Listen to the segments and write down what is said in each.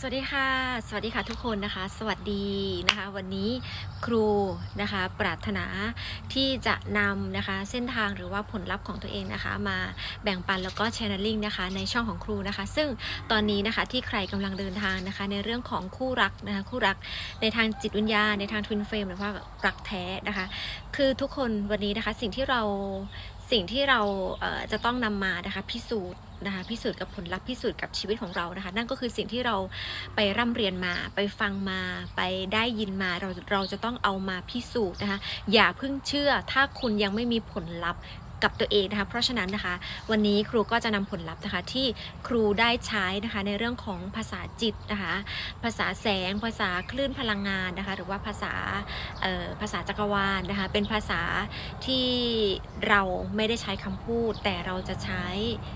สวัสดีค่ะ สวัสดีค่ะทุกคนนะคะ สวัสดีนะคะ วันนี้ครูนะคะปรารถนาที่จะนำนะคะเส้นทางหรือว่าผลลัพธ์ของตัวเองนะคะ มาแบ่งปันแล้วก็ channeling นะคะในช่องของครูนะคะ ซึ่งตอนนี้นะคะที่ใครกำลังเดินทางนะคะ ในเรื่องของคู่รักนะคะคู่รักในทางจิตวิญญาณในทาง twin flame หรือว่ารักแท้นะคะ คือทุกคนวันนี้นะคะสิ่งที่เรา สิ่งที่เราเจะต้องนำมานะคะพิสูจน์นะคะพิสูจน์กับผลลัพธ์พิสูจน์กับชีวิตของเรานะคะ นั่นก็คือสิ่งที่เราไปร่ำเรียนมา ไปฟังมาไปได้ยินมาเราเราจะต้องเอามาพิสูจน์นะคะอย่าเพิ่งเชื่อถ้าคุณยังไม่มีผลลัพธ์ กับตัวเองนะคะ เพราะฉะนั้นนะคะ วันนี้ครูก็จะนำผลลัพธ์นะคะที่ครูได้ใช้นะคะในเรื่องของภาษาจิตนะคะ ภาษาแสง ภาษาคลื่นพลังงานนะคะ หรือว่าภาษาภาษาจักรวาลนะคะ เป็นภาษาที่เราไม่ได้ใช้คำพูด แต่เราจะใช้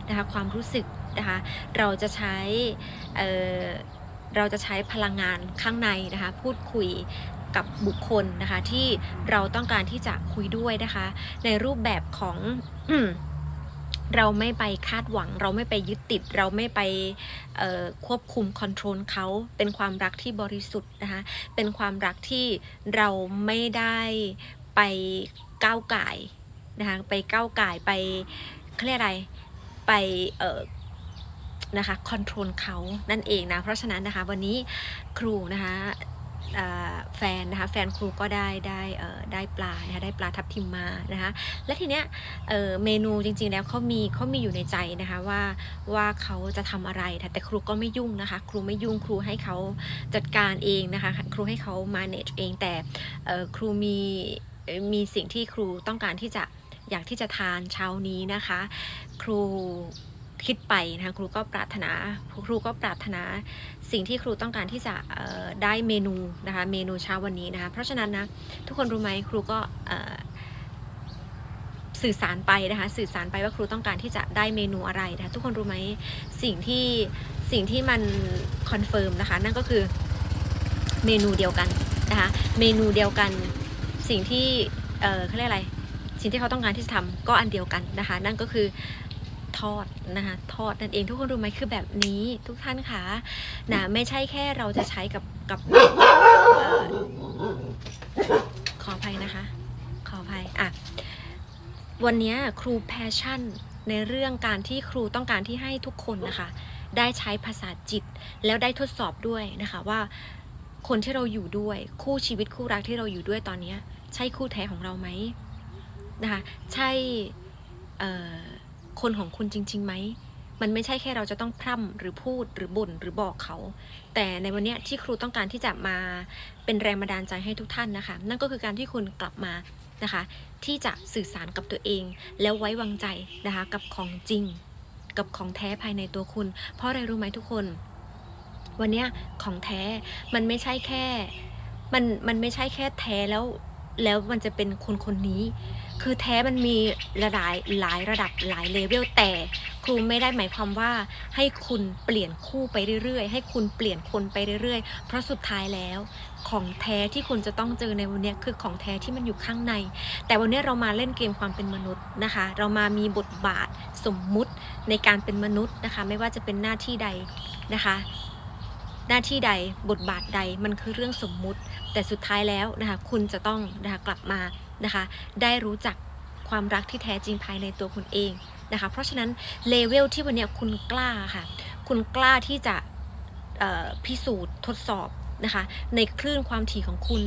นะคะความรู้สึกนะคะ เราจะใช้เราจะใช้พลังงานข้างในนะคะ พูดคุย กับบุคคลนะคะที่เราต้องการที่จะคุยด้วยนะคะ ในรูปแบบของเราไม่ไปคาดหวัง เราไม่ไปยึดติด เราไม่ไปควบคุมคอนโทรลเขาเป็นความรักที่บริสุทธิ์นะคะเป็นความรักที่เราไม่ได้ไปก้าวไก่นะคะไปก้าวไก่ไปเขาเรียกอะไรไปเอ่อนะคะคอนโทรลเขานั่นเองนะ เพราะฉะนั้นนะคะวันนี้ครูนะคะ แฟนนะคะแฟนครูก็ได้ได้ได้ปลานะคะได้ปลาทับทิมมานะคะและทีเนี้ยเเมนูจริงๆแล้วเขามีเขามีอยู่ในใจนะคะว่าว่าเขาจะทำอะไรแต่แต่ครูก็ไม่ยุ่งนะคะครูไม่ยุ่งครูให้เขาจัดการเองนะคะครูให้เขา manage เองแต่ครูมีมีสิ่งที่ครูต้องการที่จะอยากที่จะทานเช้านี้นะคะ ครู คิดไปนะคะครูก็ปรารถนาครูก็ปรารถนาสิ่งที่ครูต้องการที่จะได้เมนูนะคะเมนูเช้าวันนี้นะคะเพราะฉะนั้นนะทุกคนรู้ไหมครูก็สื่อสารไปนะคะสื่อสารไปว่าครูต้องการที่จะได้เมนูอะไรนะคะทุกคนรู้ไหมสิ่งที่สิ่งที่มันคอนเฟิร์มนะคะนั่นก็คือเมนูเดียวกันนะคะเมนูเดียวกันสิ่งที่เออเขาเรียกอะไรสิ่งที่เขาต้องการที่จะทำก็อันเดียวกันนะคะนั่นก็คือทอด นะคะทอดนั่นเองทุกคนรู้ไหมคือแบบนี้ทุกท่านคะนะไม่ใช่แค่เราจะใช้กับกับขออภัยนะคะ ขออภัยอะวันนี้ครูแพชชั่นในเรื่องการที่ครูต้องการที่ให้ทุกคนนะคะ ได้ใช้ภาษาจิต แล้วได้ทดสอบด้วยนะคะว่าคนที่เราอยู่ด้วยคู่ชีวิตคู่รักที่เราอยู่ด้วยตอนนี้ ใช่คู่แท้ของเราไหมนะคะ ใช่ คนของคุณจริงๆไหม มันไม่ใช่แค่เราจะต้องพร่ำหรือพูดหรือบ่นหรือบอกเขา แต่ในวันนี้ที่ครูต้องการที่จะมาเป็นแรงบันดาลใจให้ทุกท่านนะคะ นั่นก็คือการที่คุณกลับมานะคะ ที่จะสื่อสารกับตัวเอง แล้วไว้วางใจนะคะกับของจริง กับของแท้ภายในตัวคุณ เพราะอะไรรู้ไหมทุกคน วันนี้ของแท้มันไม่ใช่แค่ มันมันไม่ใช่แค่แท้แล้วแล้วมันจะเป็นคนคนนี้ คือแท้มันมีระดับหลายระดับหลายเลเวลแต่ครูไม่ได้หมายความว่าให้คุณเปลี่ยนคู่ไปเรื่อยๆ ให้คุณเปลี่ยนคนไปเรื่อยๆ เพราะสุดท้ายแล้ว ของแท้ที่คุณจะต้องเจอในวันนี้คือของแท้ที่มันอยู่ข้างใน แต่วันนี้เรามาเล่นเกมความเป็นมนุษย์นะคะ เรามามีบทบาทสมมุติในการเป็นมนุษย์นะคะ ไม่ว่าจะเป็นหน้าที่ใดนะคะหน้าที่ใดบทบาทใดมันคือเรื่องสมมุติ แต่สุดท้ายแล้วนะคะคุณจะต้องนะคะกลับมา นะคะ ได้รู้จักความรักที่แท้จริงภายในตัวคุณเองนะคะ เพราะฉะนั้นเลเวลที่วันนี้คุณกล้าค่ะ คุณกล้าที่จะพิสูจน์ทดสอบนะคะ ในคลื่นความถี่ของคุณ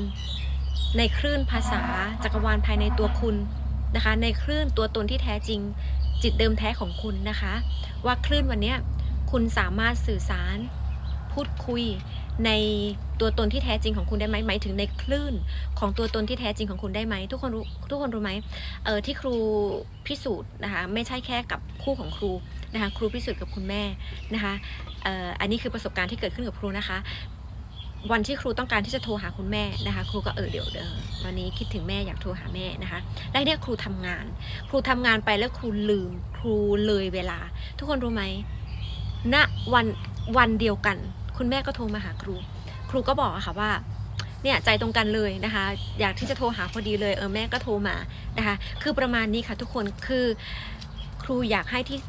ในคลื่นภาษาจักรวาลภายในตัวคุณนะคะ ในคลื่นตัวตนที่แท้จริง จิตเดิมแท้ของคุณนะคะ ว่าคลื่นวันนี้คุณสามารถสื่อสาร พูดคุย ในตัวตนที่แท้จริงของคุณได้ไหมหมายถึงในคลื่นของตัวตนที่แท้จริงของคุณได้ไหมทุกคนรู้ทุกคนรู้ไหมเออที่ครูพิสูจน์นะคะไม่ใช่แค่กับคู่ของครูนะคะครูพิสูจน์กับคุณแม่นะคะเอ่ออันนี้คือประสบการณ์ที่เกิดขึ้นกับครูนะคะวันที่ครูต้องการที่จะโทรหาคุณแม่นะคะ ครูก็เออเดี๋ยวเดี๋ยววันนี้คิดถึงแม่อยากโทรหาแม่นะคะแล้วเนี่ยครูทำงาน ครูทำงานไปแล้วครูลืม ครูเลยเวลา ทุกคนรู้ไหมณวันวันเดียวกัน คุณแม่ก็โทรมาหาครู ครูก็บอกอะค่ะว่าเนี่ยใจตรงกันเลยนะคะ อยากที่จะโทรหาพอดีเลยเออแม่ก็โทรมานะคะ คือประมาณนี้ค่ะทุกคนคือครูอยากให้ที่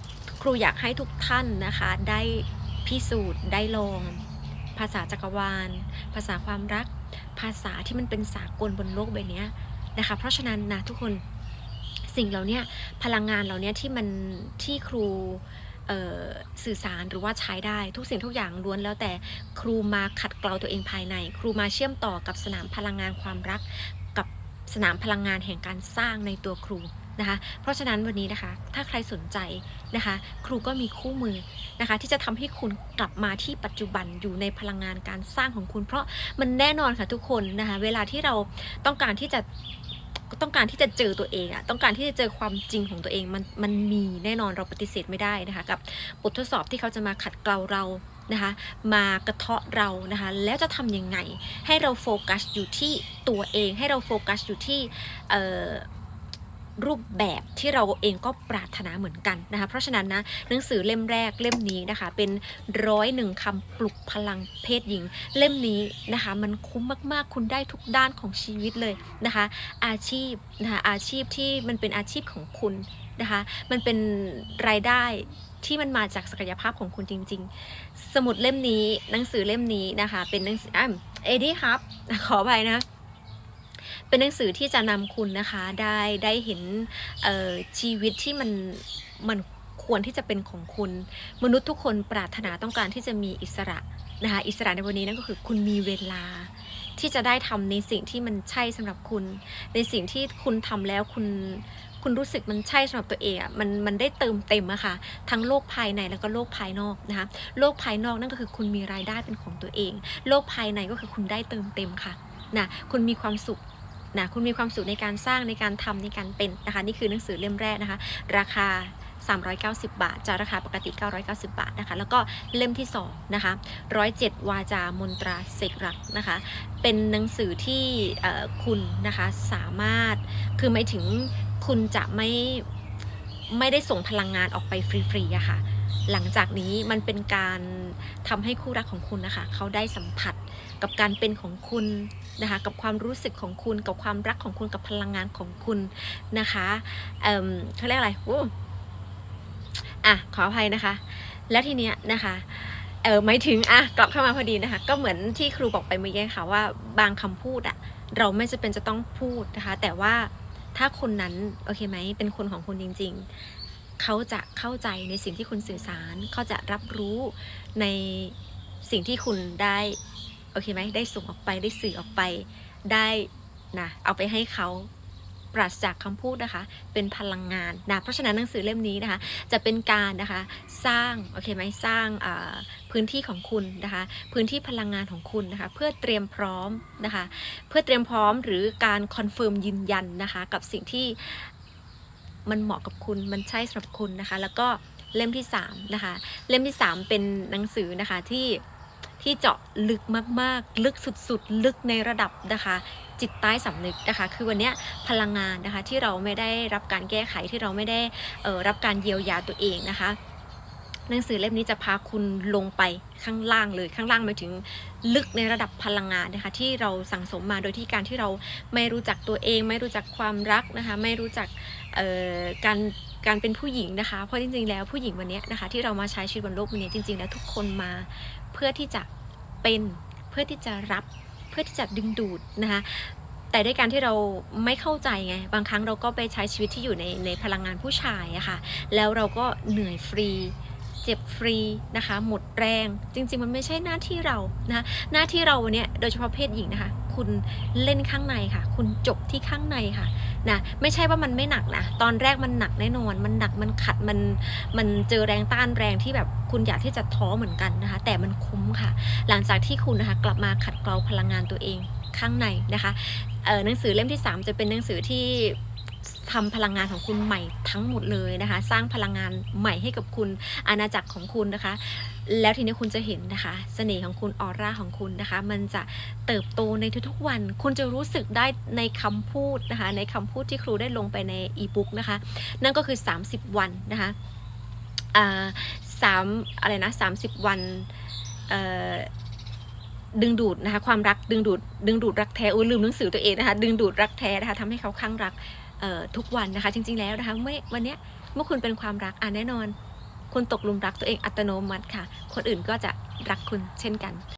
ครูอยากให้ทุกท่านนะคะ ได้พิสูจน์ได้ลอง ภาษาจักรวาล ภาษาความรัก ภาษาที่มันเป็นสากลบนโลกใบนี้นะคะ เพราะฉะนั้นนะทุกคนสิ่งเหล่าเนี้ยพลังงานเหล่าเนี้ยที่มันที่ครู สื่อสารหรือว่าใช้ได้ทุกสิ่งทุกอย่างล้วนแล้วแต่ครูมาขัดเกลาตัวเองภายใน ครูมาเชื่อมต่อกับสนามพลังงานความรัก กับสนามพลังงานแห่งการสร้างในตัวครูนะคะเพราะฉะนั้นวันนี้นะคะถ้าใครสนใจนะคะครูก็มีคู่มือนะคะที่จะทำให้คุณกลับมาที่ปัจจุบันอยู่ในพลังงานการสร้างของคุณ เพราะมันแน่นอนค่ะทุกคนนะคะเวลาที่เราต้องการที่จะ ต้องการที่จะเจอตัวเองอะต้องการที่จะเจอความจริงของตัวเองมันมันมีแน่นอนเราปฏิเสธไม่ได้นะคะ กับบททดสอบที่เขาจะมาขัดเกลาเรานะคะ มากระเทาะเรานะคะ แล้วจะทำยังไงให้เราโฟกัสอยู่ที่ตัวเอง ให้เราโฟกัสอยู่ที่ รูปแบบที่เราเองก็ปรารถนาเหมือนกันนะคะ เพราะฉะนั้นนะหนังสือเล่มแรกเล่มนี้นะคะ เป็นร้อยหนึ่งคำปลุกพลังเพศหญิง เล่มนี้นะคะ มันคุ้มมากๆ คุณได้ทุกด้านของชีวิตเลยนะคะ อาชีพนะคะอาชีพที่มันเป็นอาชีพของคุณนะคะ มันเป็นรายได้ที่มันมาจากศักยภาพของคุณจริง ๆ สมุดเล่มนี้หนังสือเล่มนี้นะคะ เป็นหนังสืออะเอดี้ครับ ขอไปนะ เป็นหนังสือที่จะนำคุณนะคะได้ได้เห็นชีวิตที่มันมันควรที่จะเป็นของคุณ มนุษย์ทุกคนปรารถนาต้องการที่จะมีอิสระนะคะอิสระในวันนี้นั่นก็คือคุณมีเวลาที่จะได้ทำในสิ่งที่มันใช่สำหรับคุณ ในสิ่งที่คุณทำแล้วคุณคุณรู้สึกมันใช่สำหรับตัวเองอะมันมันได้เติมเต็มอะค่ะทั้งโลกภายในแล้วก็โลกภายนอกนะคะโลกภายนอกนั่นก็คือคุณมีรายได้เป็นของตัวเอง โลกภายในก็คือคุณได้เติมเต็มค่ะนะคุณมีความสุข นะคุณมีความสุขในการสร้างในการทำในการเป็นนะคะนี่คือหนังสือเล่มแรกนะคะ ราคา 390 บาทจากราคาปกติ 990 บาทนะคะแล้วก็เล่มที่2นะคะ107 วาจามนตราเสกรักนะคะเป็นหนังสือที่คุณนะคะสามารถคือหมายถึงคุณจะไม่ไม่ได้ส่งพลังงานออกไปฟรีๆอะค่ะ หลังจากนี้มันเป็นการทำให้คู่รักของคุณนะคะเขาได้สัมผัสกับการเป็นของคุณนะคะกับความรู้สึกของคุณ กับความรักของคุณกับพลังงานของคุณนะคะเอ่มเขาเรียกอะไรโอ้อะขออภัยนะคะ แล้วทีเนี้ยนะคะเออไม่ถึงอะกลับเข้ามาพอดีนะคะ ก็เหมือนที่ครูบอกไปเมื่อกี้ค่ะว่าบางคำพูดอะเราไม่จำเป็นจะต้องพูดนะคะ แต่ว่าถ้าคนนั้นโอเคไหมเป็นคนของคุณจริง ๆ เขาจะเข้าใจในสิ่งที่คุณสื่อสาร เขาจะรับรู้ในสิ่งที่คุณได้โอเคไหมได้ส่งออกไปได้สื่อออกไปได้นะเอาไปให้เขาปราศจากคำพูดนะคะ เป็นพลังงานนะเพราะฉะนั้นหนังสือเล่มนี้นะคะ จะเป็นการนะคะสร้างโอเคไหมสร้างพื้นที่ของคุณนะคะ พื้นที่พลังงานของคุณนะคะ เพื่อเตรียมพร้อมนะคะ เพื่อเตรียมพร้อมหรือการคอนเฟิร์มยืนยันนะคะ กับสิ่งที่ มันเหมาะกับคุณมันใช่สำหรับคุณนะคะ แล้วก็เล่มที่3นะคะ เล่มที่ 3 เป็นหนังสือนะคะที่ที่เจาะลึกมากๆ ลึกสุดๆ ลึกในระดับนะคะ จิตใต้สำนึกนะคะ คือวันนี้พลังงานนะคะที่เราไม่ได้รับการแก้ไขที่เราไม่ได้เอ่อรับการเยียวยาตัวเองนะคะ หนังสือเล่มนี้จะพาคุณลงไปข้างล่างเลยข้างล่างหมายถึงลึกในระดับพลังงานนะคะ ที่เราสั่งสมมาโดยที่การที่เราไม่รู้จักตัวเอง ไม่รู้จักความรักนะคะ ไม่รู้จักการการเป็นผู้หญิงนะคะ เพราะจริงๆ แล้วผู้หญิงวันนี้นะคะ ที่เรามาใช้ชีวิตบนโลกวันนี้จริง ๆ แล้วทุกคนมาเพื่อที่จะเป็นเพื่อที่จะรับเพื่อที่จะดึงดูดนะคะแต่ด้วยการที่เราไม่เข้าใจไง บางครั้งเราก็ไปใช้ชีวิตที่อยู่ในในพลังงานผู้ชายอะค่ะ แล้วเราก็เหนื่อยฟรี เจ็บฟรีนะคะ หมดแรง จริง ๆ มันไม่ใช่หน้าที่เรานะหน้าที่เราวันเนี้ยโดยเฉพาะเพศหญิงนะคะ คุณเล่นข้างในค่ะ คุณจบที่ข้างในค่ะนะไม่ใช่ว่ามันไม่หนักนะตอนแรกมันหนักแน่นอน มันหนักมันขัดมันมันเจอแรงต้านแรงที่แบบคุณอยากที่จะท้อเหมือนกันนะคะ แต่มันคุ้มค่ะ หลังจากที่คุณนะคะกลับมาขัดเกลาพลังงานตัวเองข้างในนะคะเออหนังสือเล่มที่ 3 จะเป็นหนังสือที่ ทำพลังงานของคุณใหม่ทั้งหมดเลยนะคะ สร้างพลังงานใหม่ให้กับคุณอาณาจักรของคุณนะคะ แล้วทีนี้คุณจะเห็นนะคะ เสน่ห์ของคุณออร่าของคุณนะคะ มันจะเติบโตในทุกๆวัน คุณจะรู้สึกได้ในคำพูดนะคะ ในคำพูดที่ครูได้ลงไปในอีบุ๊กนะคะ นั่นก็คือ 30 วันนะคะสามอะไรนะ30วันเอ่อดึงดูดนะคะความรักดึงดูดดึงดูดรักแท้อุ้ยลืมหนังสือตัวเองนะคะดึงดูดรักแท้นะคะทำให้เขาคลั่งรัก ทุกวันนะคะ จริง ๆ แล้วนะคะเมื่อวันนี้เมื่อคุณเป็นความรักอะแน่นอน คุณตกหลุมรักตัวเองอัตโนมัติค่ะ คนอื่นก็จะรักคุณเช่นกัน